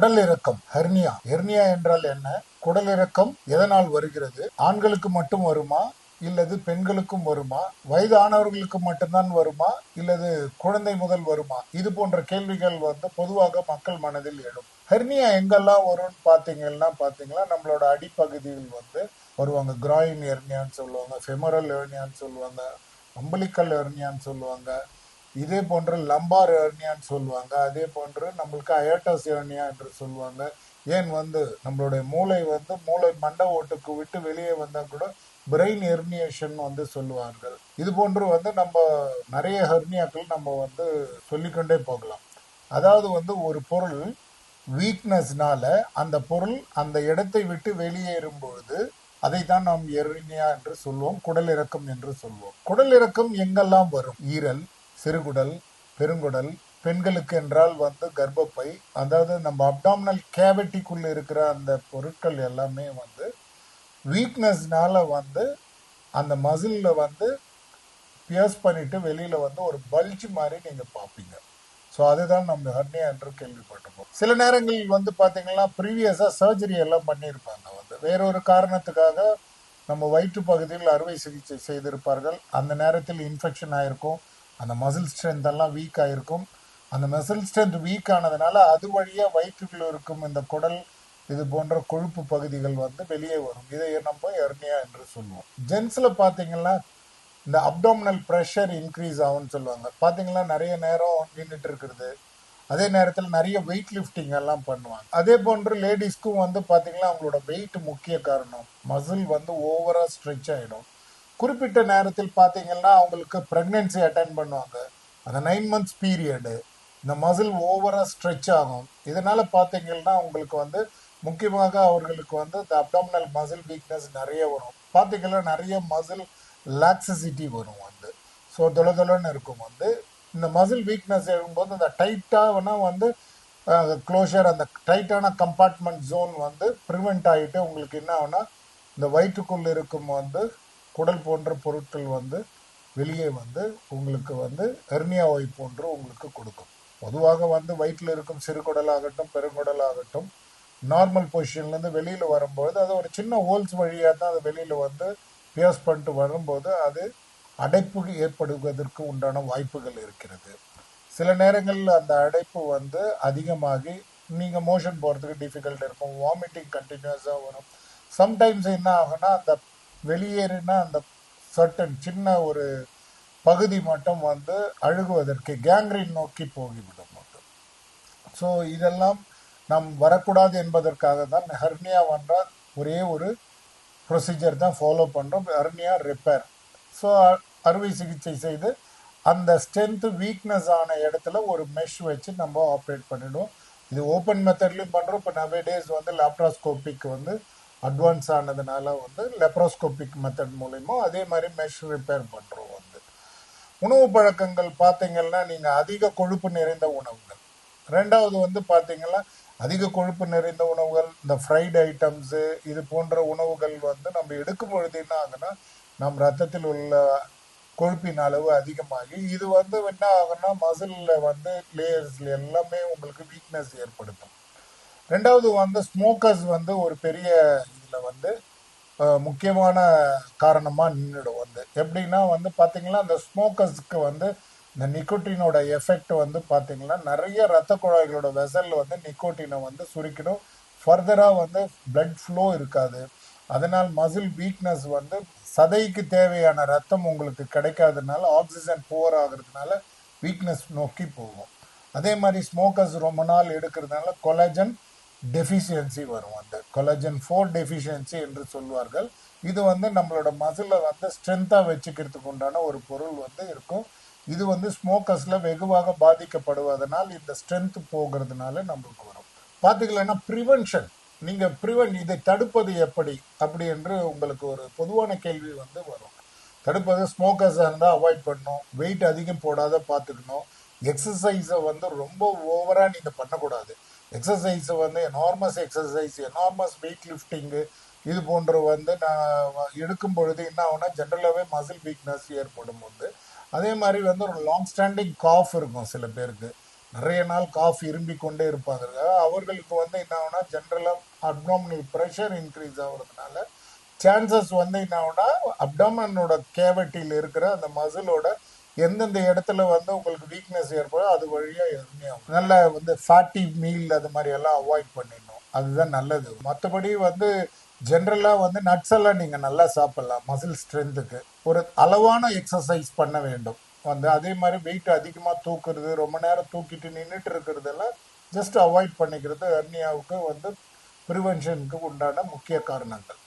குடல் இறக்கம் hernia. Hernia என்றால் என்ன? குடல் இறக்கம் எதனால் வருகிறது? ஆண்களுக்கு மட்டும் வருமா? இல்லது பெண்களுக்கும் வருமா? வயதானவர்களுக்கு மட்டும்தான் வருமா? இல்லது குழந்தை முதல் வருமா? இது போன்ற கேள்விகள் வந்து பொதுவாக மக்கள் மனதில் எழும். ஹெர்னியா எங்கெல்லாம் வரும்னு பார்த்தீங்கன்னா பார்த்தீங்கன்னா நம்மளோட அடிப்பகுதியில் வந்து வருவாங்க. கிராயின் ஹெர்னியான்னு சொல்லுவாங்க ஃபெமரல் ஹெர்னியான்னு சொல்லுவாங்க அம்பலிக்கல் ஹெர்னியான்னு சொல்லுவாங்க. இதே போன்று லம்பார் ஹெர்னியான்னு சொல்லுவாங்க. அதே போன்று நம்மளுக்கு அயோட்டாஸ் ஹெர்னியா என்று சொல்லுவாங்க. ஏன் வந்து நம்மளுடைய மூளை வந்து மூளை மண்ட ஓட்டுக்கு விட்டு வெளியே வந்தால் கூட பிரெயின் ஹெர்னியேஷன் வந்து சொல்லுவார்கள். இது போன்று வந்து நம்ம நிறைய ஹெர்னியாக்கள் நம்ம வந்து சொல்லிக்கொண்டே போகலாம். அதாவது வந்து ஒரு பொருள் வீக்னஸ்னால அந்த பொருள் அந்த இடத்தை விட்டு வெளியேறும் பொழுது அதை தான் நாம் எர்னியா என்று சொல்லுவோம் குடல் இறக்கம் என்று சொல்லுவோம் குடல் இறக்கம் எங்கெல்லாம் வரும்? ஈரல் சிறுகுடல் பெருங்குடல் பெண்களுக்கு என்றால் வந்து கர்ப்பப்பை அதாவது நம்ம அப்டாமினல் கேவிட்டிக்குள்ளே இருக்கிற அந்த பொருட்கள் எல்லாமே வந்து வீக்னஸ்னால வந்து அந்த மசிலில் வந்து பியர்ஸ் பண்ணிட்டு வெளியில் வந்து ஒரு பல்ஜ் மாதிரி நீங்கள் பார்ப்பீங்க. ஸோ அதுதான் நம்ம ஹர்னியா என்று கேள்விப்பட்டிருப்போம். சில நேரங்களில் வந்து பார்த்தீங்கன்னா ப்ரீவியஸாக சர்ஜரி எல்லாம் பண்ணியிருப்பாங்க. வந்து வேறொரு காரணத்துக்காக நம்ம வயிற்று பகுதியில் அறுவை சிகிச்சை செய்திருப்பார்கள். அந்த நேரத்தில் இன்ஃபெக்ஷன் ஆயிருக்கும். அந்த மசில் ஸ்ட்ரென்த் எல்லாம் வீக் ஆயிருக்கும். அந்த மசில் ஸ்ட்ரென்த் வீக் ஆனதுனால அது வழியாக வயிற்றுக்குள்ளே இருக்கும் இந்த குடல் இது போன்ற கொழுப்பு பகுதிகள் வந்து வெளியே வரும். இதை நம்ம எர்னியா என்று சொல்லுவோம். ஜென்ஸில் பார்த்தீங்கன்னா இந்த அப்டோமினல் ப்ரெஷர் இன்க்ரீஸ் ஆகும்னு சொல்லுவாங்க. பார்த்தீங்கன்னா நிறைய நேரம் நின்றுட்டு இருக்கிறது. அதே நேரத்தில் நிறைய வெயிட் லிஃப்டிங் எல்லாம் பண்ணுவாங்க. அதே போன்று லேடிஸ்க்கும் வந்து பார்த்தீங்கன்னா அவங்களோட வெயிட் முக்கிய காரணம். மசில் வந்து ஓவராக ஸ்ட்ரெச் ஆகிடும் குறிப்பிட்ட நேரத்தில் பார்த்தீங்கன்னா அவங்களுக்கு ப்ரெக்னென்சி அட்டன் பண்ணுவாங்க. அந்த நைன் மந்த்ஸ் பீரியடு இந்த மசில் ஓவராக ஸ்ட்ரெச் ஆகும். இதனால் பார்த்தீங்கன்னா உங்களுக்கு வந்து முக்கியமாக அவர்களுக்கு வந்து இந்த அப்டாமினல் மசில் வீக்னஸ் நிறைய வரும். பார்த்தீங்கன்னா நிறைய மசில் லாக்ஸிசிட்டி வரும் வந்து. ஸோ தொலை தொலைன்னு இருக்கும் வந்து. இந்த மசில் வீக்னஸ் எழும்போது அந்த டைட்டாகனா வந்து க்ளோஷர் அந்த டைட்டான கம்பார்ட்மெண்ட் ஜோன் வந்து ப்ரிவெண்ட் ஆகிட்டு உங்களுக்கு என்ன ஆகுனா இந்த வயிற்றுக்குள் இருக்கும் வந்து குடல் போன்ற பொருட்கள் வந்து வெளியே வந்து உங்களுக்கு வந்து ஹெர்னியாவை போன்று உங்களுக்கு கொடுக்கும். பொதுவாக வந்து வயிற்றில் இருக்கும் சிறுகுடல் ஆகட்டும் பெருங்குடல் ஆகட்டும் நார்மல் பொசிஷன்லேருந்து வெளியில் வரும்போது அது ஒரு சின்ன ஹோல்ஸ் வழியாக தான் அது வெளியில் வந்து பியர்ஸ் பண்ணிட்டு வரும்போது அது அடைப்பு ஏற்படுவதற்கு உண்டான வாய்ப்புகள் இருக்கிறது. சில நேரங்களில் அந்த அடைப்பு வந்து அதிகமாகி நீங்கள் மோஷன் போகிறதுக்கு டிஃபிகல்ட் இருக்கும் வாமிட்டிங் கண்டினியூஸாக வரும். சம்டைம்ஸ் என்ன ஆகும்னா அந்த வெளியேறினா அந்த சர்டன் சின்ன ஒரு பகுதி மட்டும் வந்து அழுகுவதற்கு கேங்க்ரின் நோக்கி போகிவிடும் மட்டும் ஸோ இதெல்லாம் நாம் வரக்கூடாது என்பதற்காக தான் ஹெர்னியா வந்தால் ஒரே ஒரு ப்ரொசீஜர் தான் ஃபாலோ பண்ணுறோம் ஹெர்னியா ரிப்பேர் ஸோ அறுவை சிகிச்சை செய்து அந்த ஸ்ட்ரென்த்து வீக்னஸ் ஆன இடத்துல ஒரு மெஷ் வச்சு நம்ம ஆப்ரேட் பண்ணிடுவோம். இது ஓப்பன் மெத்தட்லேயும் பண்ணுறோம் இப்போ நவே டேஸ் வந்து லேப்ராஸ்கோபிக் வந்து அட்வான்ஸ் ஆனதுனால வந்து லெப்ரோஸ்கோபிக் மெத்தட் மூலிமா அதே மாதிரி மெஷ் ரிப்பேர் பண்ணுறோம் வந்து. உணவு பழக்கங்கள் பார்த்தீங்கன்னா நீங்கள் அதிக கொழுப்பு நிறைந்த உணவுகள். ரெண்டாவது வந்து பார்த்தீங்கன்னா அதிக கொழுப்பு நிறைந்த உணவுகள் இந்த ஃப்ரைட் ஐட்டம்ஸு இது போன்ற உணவுகள் வந்து நம்ம எடுக்கும் பொழுது என்ன ஆகுனா நம் ரத்தத்தில் உள்ள கொழுப்பின் அளவு அதிகமாகி இது வந்து என்ன ஆகுனா மசிலில் வந்து லேயர்ஸ்ல எல்லாமே உங்களுக்கு வீக்னஸ் ஏற்படுத்தும். ரெண்டாவது வந்து ஸ்மோக்கர்ஸ் வந்து ஒரு பெரிய இதில் வந்து முக்கியமான காரணமாக நின்றுடும் வந்து. எப்படின்னா வந்து பார்த்தீங்கன்னா அந்த ஸ்மோக்கர்ஸ்க்கு வந்து இந்த நிக்கோட்டினோட எஃபெக்ட் வந்து பார்த்தீங்கன்னா நிறைய ரத்த குழாய்களோட வெசல் வந்து நிக்கோட்டினை வந்து சுருக்கிடும். ஃபர்தராக வந்து பிளட் ஃப்ளோ இருக்காது. அதனால் மசில் வீக்னஸ் வந்து சதைக்கு தேவையான ரத்தம் உங்களுக்கு கிடைக்காததுனால ஆக்சிஜன் புவர் ஆகுறதுனால வீக்னஸ் நோக்கி போகும். அதே மாதிரி ஸ்மோக்கர்ஸ் ரொம்ப நாள் எடுக்கிறதுனால கொலஜன் டெஃபிஷியன்சி வரும். அந்த கொலஜன் ஃபோர் டெஃபிஷியன்சி என்று சொல்வார்கள். இது வந்து நம்மளோட மசிலை வந்து ஸ்ட்ரென்த்தாக வச்சுக்கிறதுக்கு உண்டான ஒரு பொருள் வந்து இருக்கும். இது வந்து ஸ்மோக்கர்ஸில் வெகுவாக பாதிக்கப்படுவதனால் இந்த ஸ்ட்ரென்த் போகிறதுனால நம்மளுக்கு வரும். பார்த்தீங்களன்னா ப்ரிவென்ஷன் நீங்கள் ப்ரிவென்ட் இதை தடுப்பது எப்படி? அப்படி என்று உங்களுக்கு ஒரு பொதுவான கேள்வி வந்து வரும். தடுப்பது ஸ்மோக்கர்ஸாக இருந்தால் அவாய்ட் பண்ணணும். வெயிட் அதிகம் போடாத பார்த்துக்கணும் எக்ஸசைஸை வந்து ரொம்ப ஓவராக நீங்கள் பண்ணக்கூடாது. எக்ஸசைஸை வந்து enormous exercise enormous weight lifting இது போன்ற வந்து நான் எடுக்கும் பொழுது என்ன ஆகுனா ஜென்ரலாகவே மசில் வீக்னஸ் ஏற்படும் வந்து அதே மாதிரி வந்து ஒரு லாங் ஸ்டாண்டிங் காஃப் இருக்கும் சில பேருக்கு. நிறைய நாள் காஃப் இரும்பி கொண்டே இருப்பாங்க. அவர்களுக்கு வந்து என்ன ஆகுனா ஜென்ரலாக அப்டாமினல் ப்ரெஷர் இன்க்ரீஸ் ஆகுறதுனால சான்சஸ் வந்து என்ன ஆகுனா அப்டாமனோட கேவட்டியில் இருக்கிற அந்த மசிலோட எந்தெந்த இடத்துல வந்து உங்களுக்கு வீக்னஸ் ஏற்படும் அது வழியாக எதுவுமே ஆகும் நல்ல வந்து ஃபேட்டி மீல் அது மாதிரி எல்லாம் அவாய்ட் பண்ணிடணும். அதுதான் நல்லது. மற்றபடி வந்து ஜென்ரலாக வந்து நட்ஸ் எல்லாம் நீங்கள் நல்லா சாப்பிட்லாம். மசில் ஸ்ட்ரென்த்துக்கு ஒரு அளவான எக்ஸசைஸ் பண்ண வேண்டும். வந்து அதே மாதிரி வெயிட் அதிகமாக தூக்குறது ரொம்ப நேரம் தூக்கிட்டு நின்றுட்டு இருக்கிறதெல்லாம் ஜஸ்ட் அவாய்ட் பண்ணிக்கிறது ஹெர்னியாவுக்கு வந்து ப்ரிவென்ஷனுக்கு உண்டான முக்கிய காரணங்கள்.